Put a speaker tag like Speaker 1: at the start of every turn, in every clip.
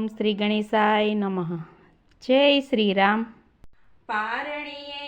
Speaker 1: ઓમ શ્રી ગણેશાય નમઃ. જય Shri Ram.
Speaker 2: પારણીએ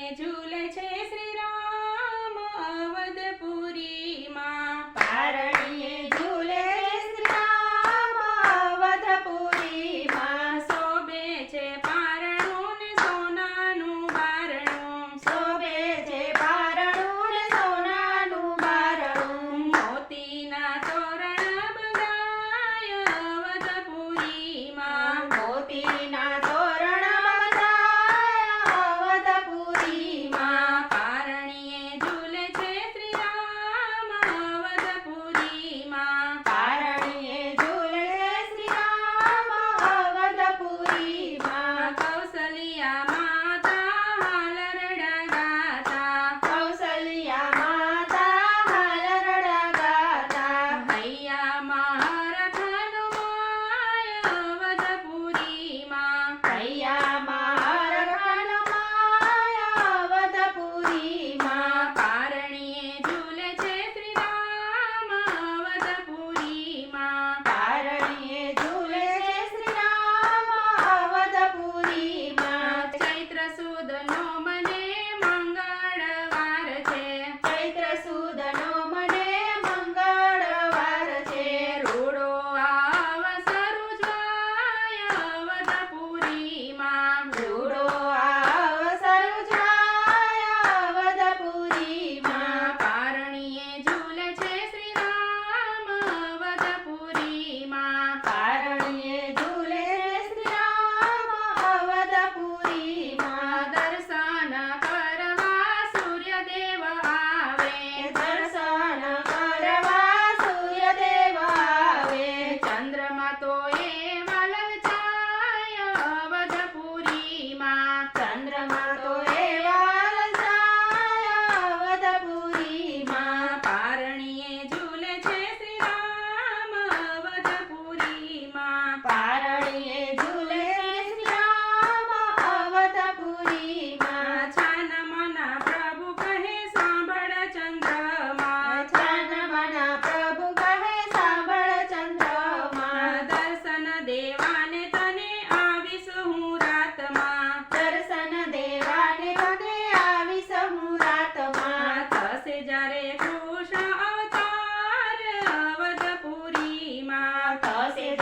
Speaker 3: our closet.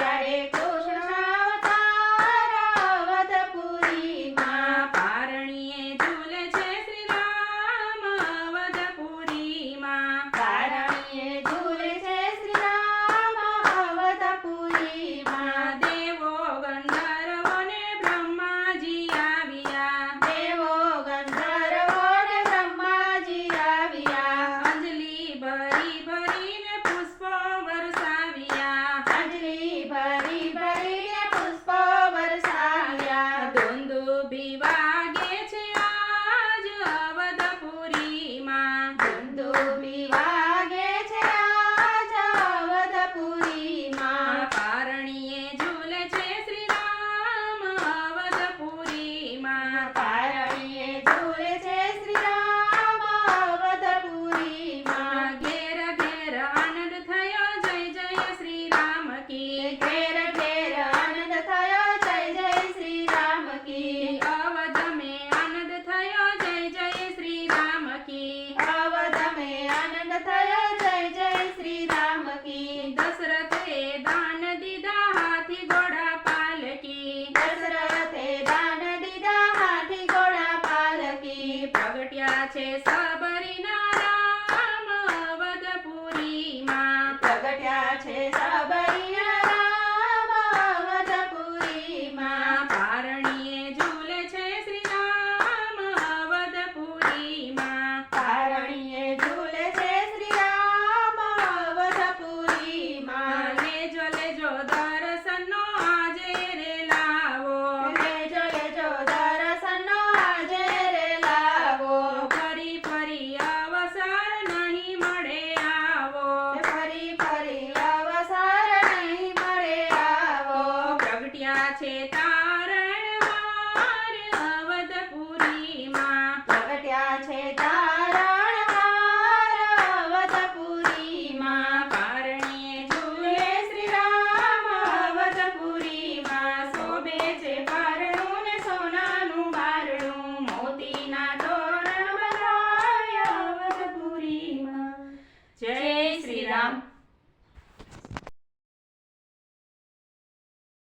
Speaker 3: ಕಾಣ Cheers.
Speaker 2: પ્રગટ્યા છે તારણ માર અવધપુરીમાં. પ્રગટ્યા છે તારણ માર અવધપુરીમાં. કારણીએ ઝૂલે શ્રી રામ અવધપુરીમાં.
Speaker 3: શોભે છે પારણું ને
Speaker 2: સોનાનું બારણું. મોતીના